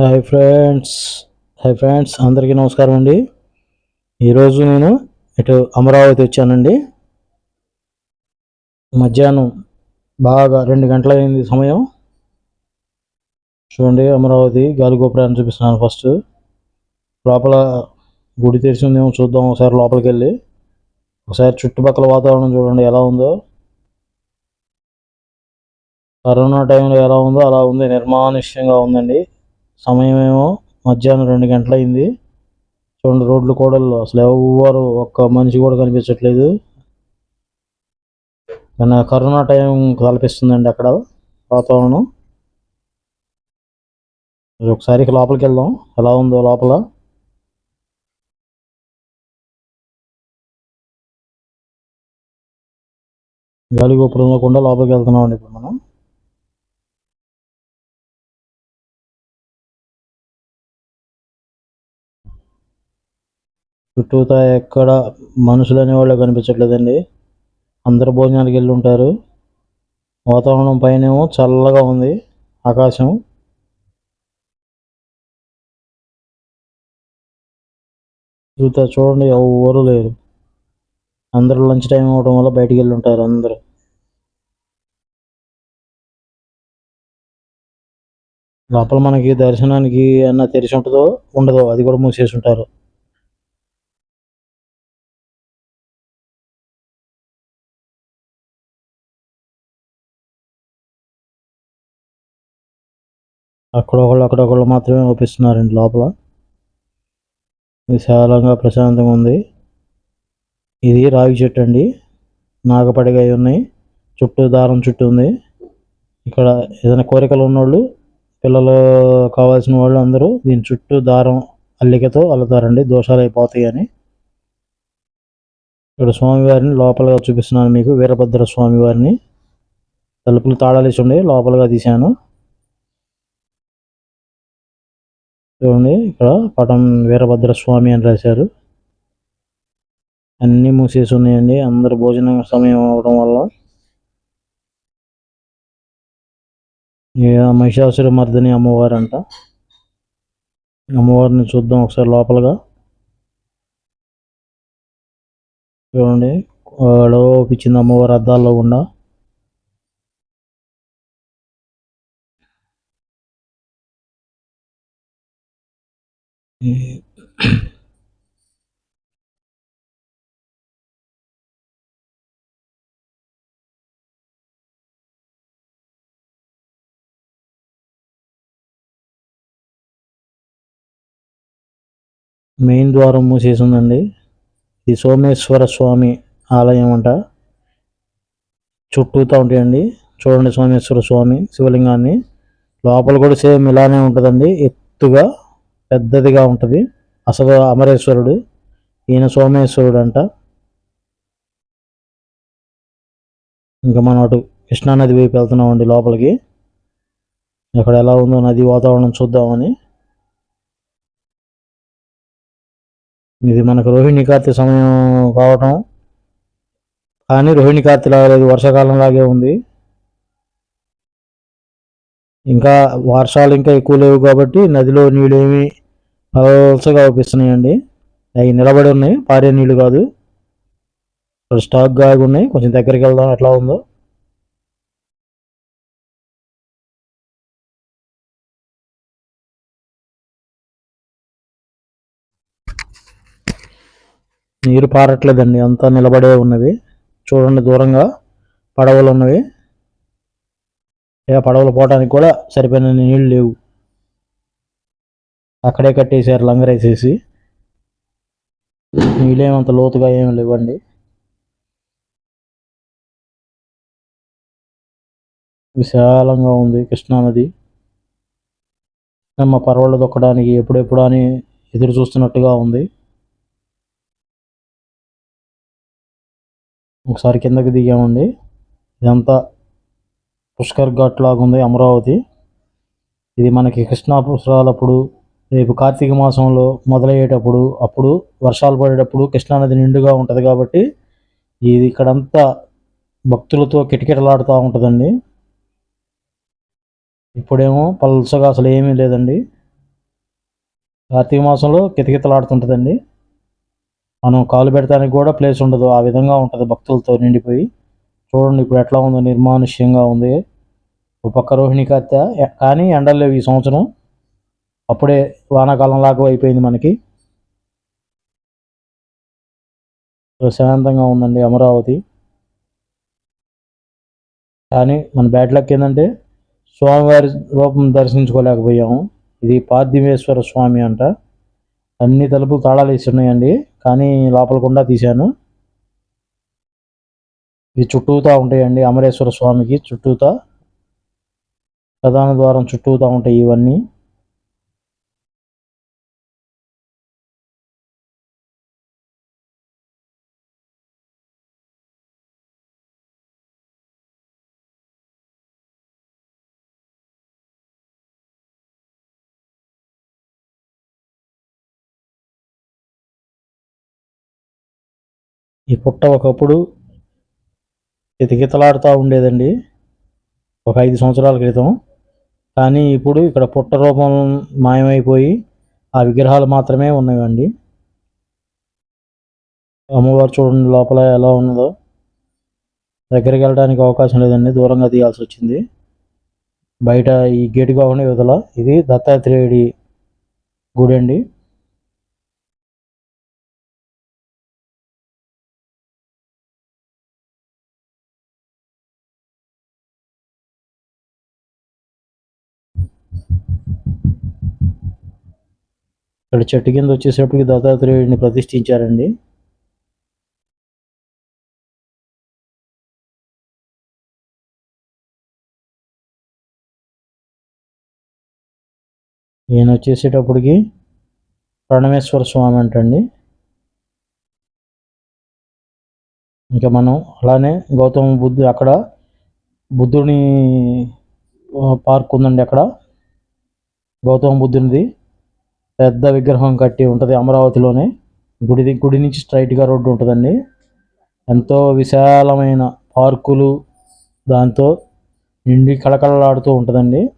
Hi friends. Hi friends. అందరికీ నమస్కారం అండి. ఈరోజు నేను ఇటు అమరావతి వచ్చానండి. మధ్యాహ్నం బాగా రెండు గంటలైంది సమయం. చూడండి అమరావతి గాలిగోపురాన్ని చూపిస్తున్నాను ఫస్ట్. లోపల గుడి తెరిచిందేమో చూద్దాం ఒకసారి లోపలికి వెళ్ళి ఒకసారి చుట్టుపక్కల వాతావరణం చూడండి ఎలా ఉందో. కరోనా టైంలో ఎలా ఉందో అలా ఉంది. నిర్మానుష్యంగా ఉందండి. సమయం ఏమో మధ్యాహ్నం రెండు గంటలైంది. చూడండి రోడ్లు కూడా అసలు ఎవరు ఒక్క మనిషి కూడా కనిపించట్లేదు. కానీ కరోనా టైం కల్పిస్తుందండి అక్కడ వాతావరణం. ఒకసారి లోపలికి వెళ్దాం. ఎలా ఉందో లోపల. గాలి గోపురంలో కూడా లోపలికి వెళ్తున్నాం అండి ఇప్పుడు మనం. చుట్టూతా ఎక్కడ మనుషులు అనేవాళ్ళు కనిపించట్లేదండి. అందరు భోజనాలకు వెళ్ళి ఉంటారు వాతావరణం పైనేమో చల్లగా ఉంది. ఆకాశం. చుట్టూ చూడండి ఎవరు లేరు. అందరూ లంచ్ టైం అవడం వల్ల బయటికి వెళ్ళి ఉంటారు అందరూ. లోపల మనకి దర్శనానికి అన్న తెరిచి ఉంటుందో ఉండదో అది కూడా మూసేసి ఉంటారు. అక్కడ ఒకళ్ళు అక్కడ ఒకళ్ళు మాత్రమే ఒప్పిస్తున్నారండి లోపల. విశాలంగా ప్రశాంతంగా ఉంది. ఇది రాగి చెట్టు అండి. నాగపడిగా ఉన్నాయి. చుట్టూ దారం చుట్టూ ఉంది. ఇక్కడ ఏదైనా కోరికలు ఉన్నోళ్ళు పిల్లలు కావాల్సిన వాళ్ళు అందరూ దీని చుట్టూ దారం అల్లికతో అల్లుతారండి. దోషాలు అయిపోతాయి అని ఇక్కడ స్వామివారిని లోపలగా చూపిస్తున్నాను మీకు. వీరభద్ర స్వామివారిని. తలుపులు తాళాలేసి ఉండే లోపలగా తీశాను. చూడండి ఇక్కడ పటం వీరభద్ర స్వామి అని రాశారు. అన్నీ మూసేసి ఉన్నాయండి. అందరు భోజనం సమయం అవడం వల్ల. మహిషాసుర మర్దని అమ్మవారు అంట అమ్మవారిని చూద్దాం ఒకసారి లోపలగా. చూడండి పిచ్చింది అమ్మవారి అద్దాల్లో ఉండా. మెయిన్ ద్వారం మూసేసి ఉందండి. ఇది సోమేశ్వర స్వామి ఆలయం అంట. చుట్టూతా ఉంటాయండి. చూడండి సోమేశ్వర స్వామి శివలింగాన్ని. లోపల కూడా సేమ్ ఇలానే ఉంటుందండి. ఎత్తుగా పెద్దదిగా ఉంటుంది. అసలు అమరేశ్వరుడు ఈయన సోమేశ్వరుడు అంట ఇంకా మనం అటు కృష్ణానది వైపు వెళ్తున్నామండి లోపలికి. అక్కడ ఎలా ఉందో నది వాతావరణం చూద్దామని. ఇది మనకు రోహిణి కార్తె సమయం కావటం. కానీ రోహిణి కార్తె లాగలేదు వర్షాకాలం లాగే ఉంది. ఇంకా వర్షాలు ఇంకా ఎక్కువ లేవు కాబట్టి నదిలో నీళ్ళు ఏమి పలసగా అవుపిస్తున్నాయండి అవి నిలబడి ఉన్నాయి. పారే నీళ్ళు కాదు. ఇక్కడ స్టాక్ గాగి ఉన్నాయి. కొంచెం దగ్గరికి వెళ్దాం. ఎట్లా ఉందో. నీరు పారట్లేదండి. అంతా నిలబడే ఉన్నవి. చూడండి దూరంగా పడవలు ఉన్నవి. ఇక పడవలు పోవడానికి కూడా సరిపోయిన నీళ్ళు లేవు. అక్కడే కట్టేశారు లంగరేసేసి. నీళ్ళేమంత లోతుగా ఏమి లేవండి. విశాలంగా ఉంది కృష్ణానది మా పర్వాలు దొక్కడానికి ఎప్పుడెప్పుడు అని ఎదురు చూస్తున్నట్టుగా ఉంది. ఒకసారి కిందకి దిగామండి. ఇదంతా పుష్కర్ ఘాట్ లాగా ఉంది అమరావతి. ఇది మనకి కృష్ణాపురాలప్పుడు రేపు కార్తీక మాసంలో మొదలయ్యేటప్పుడు అప్పుడు వర్షాలు పడేటప్పుడు కృష్ణానది నిండుగా ఉంటుంది కాబట్టి ఇది ఇక్కడంతా భక్తులతో కిటకిటలాడుతూ ఉంటుందండి. ఇప్పుడేమో పల్సగా అసలు ఏమీ లేదండి. కార్తీక మాసంలో కితకితలాడుతుంటుందండి మనం కాలు పెడతానికి కూడా ప్లేస్ ఉండదు ఆ విధంగా ఉంటుంది భక్తులతో నిండిపోయి. చూడండి ఇప్పుడు ఎట్లా ఉందో నిర్మానుష్యంగా ఉంది. ఒక పక్క రోహిణి కార్తె కానీ ఎండలు లేవు ఈ సంవత్సరం. అప్పుడే వానాకాలం లాగా అయిపోయింది మనకి. ప్రశాంతంగా ఉందండి అమరావతి. కానీ మన బ్యాడ్ లక్ ఏంటంటే స్వామివారి రూపం దర్శించుకోలేకపోయాము. ఇది పార్థివేశ్వర స్వామి అంట. అన్ని తలుపులు తాళాలు వేసి ఉన్నాయండి. కానీ లోపలకుండా తీశాను. ఇవి చుట్టూతా ఉంటాయండి అమరేశ్వర స్వామికి చుట్టూతా. ప్రధాన ద్వారం చుట్టూతా ఉంటాయి ఇవన్నీ. ఈ పుట్ట ఒకప్పుడు కితకితలాడుతూ ఉండేదండి. ఒక ఐదు సంవత్సరాల క్రితం. కానీ ఇప్పుడు ఇక్కడ పుట్ట రూపం మాయమైపోయి ఆ విగ్రహాలు మాత్రమే ఉన్నాయండి అమ్మవారు చూడండి లోపల ఎలా ఉన్నదో. దగ్గరికి వెళ్ళడానికి అవకాశం లేదండి. దూరంగా తీయాల్సి వచ్చింది. బయట ఈ గేటు కాకుండా యువతల ఇది దత్తాత్రేయుడి గుడి అండి ఇక్కడ చెట్టు కింద వచ్చేసరికి దత్తాత్రేయుడిని ప్రతిష్ఠించారండి. ఈయన వచ్చేసేటప్పటికి ప్రణమేశ్వర స్వామి అంటండి. ఇంకా మనం అలానే గౌతమ బుద్ధు అక్కడ బుద్ధుని పార్క్ ఉందండి అక్కడ. గౌతమ బుద్ధునిది. పెద్ద విగ్రహం కట్టి ఉంటుంది అమరావతిలోనే. గుడి గుడి నుంచి స్ట్రైట్గా రోడ్డు ఉంటుందండి. ఎంతో విశాలమైన పార్కులు దాంతో నిండి కళకళలాడుతూ ఉంటుందండి.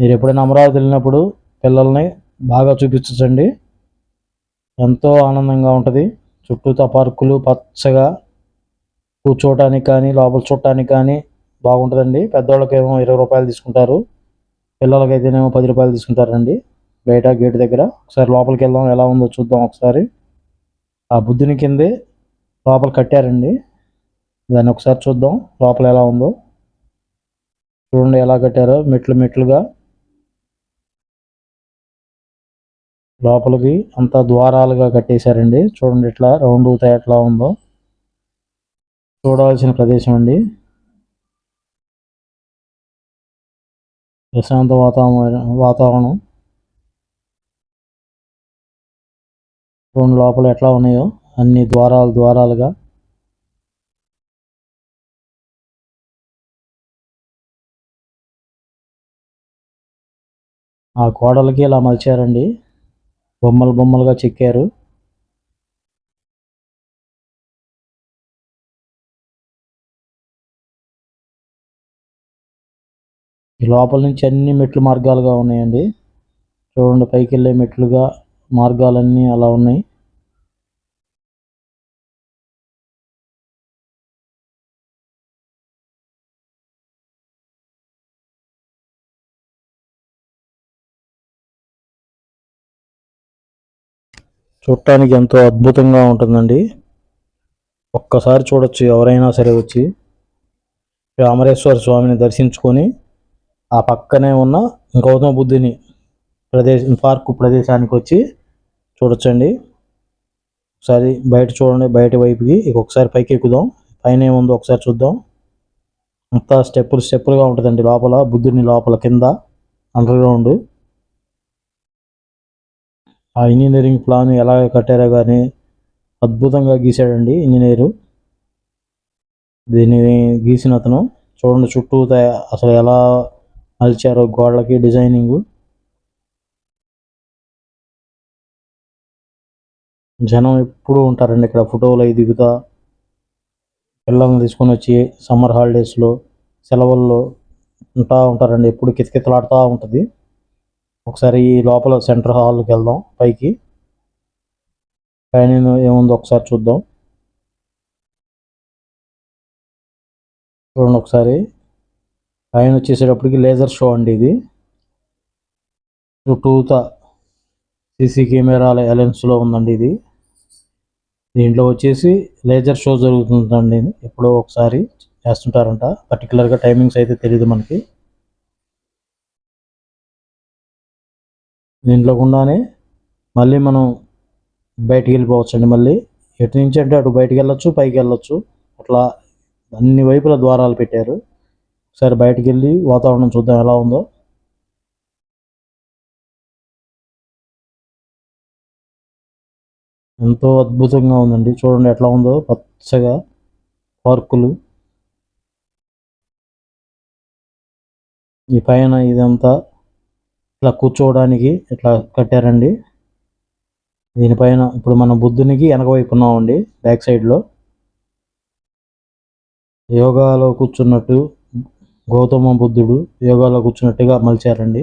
మీరు ఎప్పుడైనా అమరావతి వెళ్ళినప్పుడు పిల్లల్ని బాగా చూపించండి ఎంతో ఆనందంగా ఉంటుంది. చుట్టూతా పార్కులు పచ్చగా కూర్చోవటానికి కానీ లోపల చూడటానికి కానీ బాగుంటుందండి. పెద్దవాళ్ళకేమో ఇరవై రూపాయలు తీసుకుంటారు. పిల్లలకైతేనేమో పది రూపాయలు తీసుకుంటారండి. బయట గేట్ దగ్గర. ఒకసారి లోపలికి వెళ్దాం ఎలా ఉందో చూద్దాం ఒకసారి. ఆ బుద్ధుని కిందే లోపల కట్టారండి. దాన్ని ఒకసారి చూద్దాం లోపల ఎలా ఉందో. చూడండి ఎలా కట్టారో మెట్లు మెట్లుగా. లోపలికి అంతా ద్వారాలుగా కట్టేశారండి. చూడండి ఇట్లా రౌండ్ అవుతాయి ఎట్లా ఉందో. చూడవలసిన ప్రదేశం అండి. ప్రశాంత వాతావరణం వాతావరణం. రూమ్ లోపల ఎట్లా ఉన్నాయో అన్ని ద్వారాలు ద్వారాలుగా. ఆ గోడలకి ఇలా మలిచారండి. బొమ్మలు బొమ్మలుగా చెక్కారు. ఈ లోపల నుంచి అన్ని మెట్లు మార్గాలుగా ఉన్నాయండి. చూడండి పైకి వెళ్ళే మెట్లుగా మార్గాలన్నీ అలా ఉన్నాయి. చూడటానికి ఎంతో అద్భుతంగా ఉంటుందండి. ఒక్కసారి చూడొచ్చు ఎవరైనా సరే వచ్చి. రామరేశ్వర స్వామిని దర్శించుకొని ఆ పక్కనే ఉన్న గౌతమ బుద్ధుని ప్రదేశం పార్కు ప్రదేశానికి వచ్చి చూడొచ్చండి. ఒకసారి బయట చూడండి బయట వైపుకి ఒకసారి పైకి ఎక్కుదాం. పైన ఏముందో ఒకసారి చూద్దాం. అంతా స్టెప్పులు స్టెప్పులుగా ఉంటుందండి లోపల బుద్ధుని లోపల కింద అండర్ గ్రౌండ్ ఆ ఇంజనీరింగ్ ప్లాన్ ఎలా కట్టారో కానీ అద్భుతంగా గీశాడండి ఇంజనీరు. దీన్ని గీసిన అతను చూడండి చుట్టూ అసలు ఎలా అలిచారో గోడలకి డిజైనింగ్. జనం ఎప్పుడు ఉంటారండి ఇక్కడ ఫోటోలు అవి దిగుతా. పిల్లల్ని తీసుకొని వచ్చి సమ్మర్ హాలిడేస్లో సెలవుల్లో ఉంటా ఉంటారండి. ఎప్పుడు కితకితలాడుతూ ఉంటుంది. ఒకసారి ఈ లోపల సెంటర్ హాల్కి వెళ్దాం పైకి. పైన ఏముందో ఒకసారి చూద్దాం. చూడండి ఒకసారి. పైన వచ్చేసేటప్పటికి లేజర్ షో అండి ఇది. చుట్టూత సీసీ కెమెరాల ఎలెన్స్లో ఉందండి ఇది. దీంట్లో వచ్చేసి లేజర్ షో జరుగుతుందండి. ఎప్పుడో ఒకసారి చేస్తుంటారంట. పర్టికులర్గా టైమింగ్స్ అయితే తెలియదు మనకి. దీంట్లో గుండానే మళ్ళీ మనం బయటికి వెళ్ళిపోవచ్చు అండి మళ్ళీ. ఎటు నుంచి అంటే అటు బయటికి వెళ్ళొచ్చు పైకి వెళ్ళొచ్చు. అట్లా అన్ని వైపుల ద్వారాలు పెట్టారు. ఒకసారి బయటికి వెళ్ళి వాతావరణం చూద్దాం ఎలా ఉందో. ఎంతో అద్భుతంగా ఉందండి. చూడండి ఎట్లా ఉందో. పచ్చగా పార్కులు. ఈ పైన ఇదంతా ఇట్లా కూర్చోవడానికి ఇట్లా కట్టారండి. దీనిపైన ఇప్పుడు మన బుద్ధునికి వెనక వైపు ఉన్నామండి బ్యాక్ సైడ్లో యోగాలో కూర్చున్నట్టు గౌతమ బుద్ధుడు యోగాలో కూర్చున్నట్టుగా మలిచారండి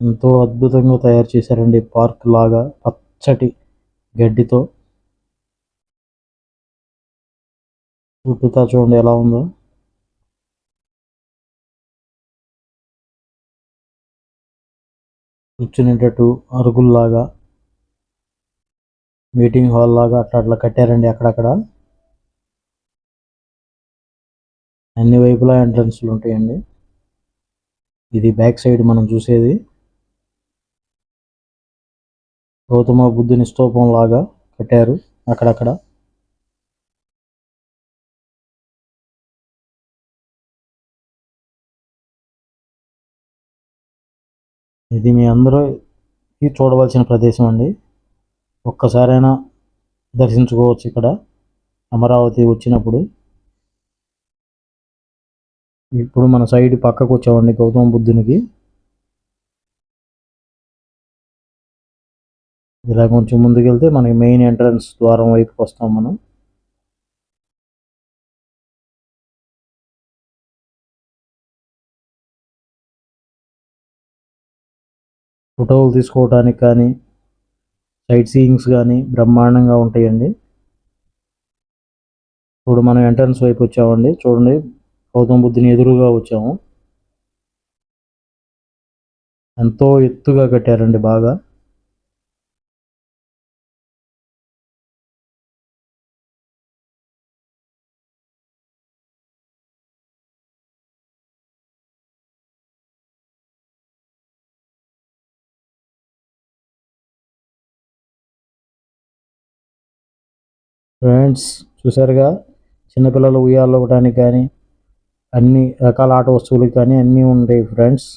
ఎంతో అద్భుతంగా తయారు చేశారండి పార్క్ లాగా పచ్చటి గడ్డితో. చుట్టూతా చూడండి ఎలా ఉందో. కూర్చునేటట్టు అరుగుల్లాగా మీటింగ్ హాల్ లాగా అట్లా అట్లా కట్టారండి అక్కడక్కడ. అన్ని వైపులా ఎంట్రన్స్లు ఉంటాయండి. ఇది బ్యాక్ సైడ్ మనం చూసేది. గౌతమ బుద్ధుని స్తూపం లాగా కట్టారు అక్కడక్కడ. ఇది మీ అందరూ చూడవలసిన ప్రదేశం అండి. ఒక్కసారైనా దర్శించుకోవచ్చు ఇక్కడ. అమరావతి వచ్చినప్పుడు. ఇప్పుడు మన సైడ్ పక్కకు వచ్చామండి గౌతమ బుద్ధునికి. ఇలా కొంచెం ముందుకెళ్తే మనకి మెయిన్ ఎంట్రన్స్ ద్వారం వైపుకి వస్తాం మనం. ఫోటోలు తీసుకోవడానికి కానీ సైట్ సీయింగ్స్ కానీ బ్రహ్మాండంగా ఉంటాయండి. ఇప్పుడు మనం ఎంట్రన్స్ వైపు వచ్చామండి. చూడండి గౌతమ బుద్ధుని ఎదురుగా వచ్చాము. ఎంతో ఎత్తుగా కట్టారండి బాగా. ఫ్రెండ్స్ చూసారుగా చిన్నపిల్లలు ఉయ్యాలు ఇవ్వడానికి కానీ అన్ని రకాల ఆట వస్తువులు కానీ అన్నీ ఉంటాయి ఫ్రెండ్స్.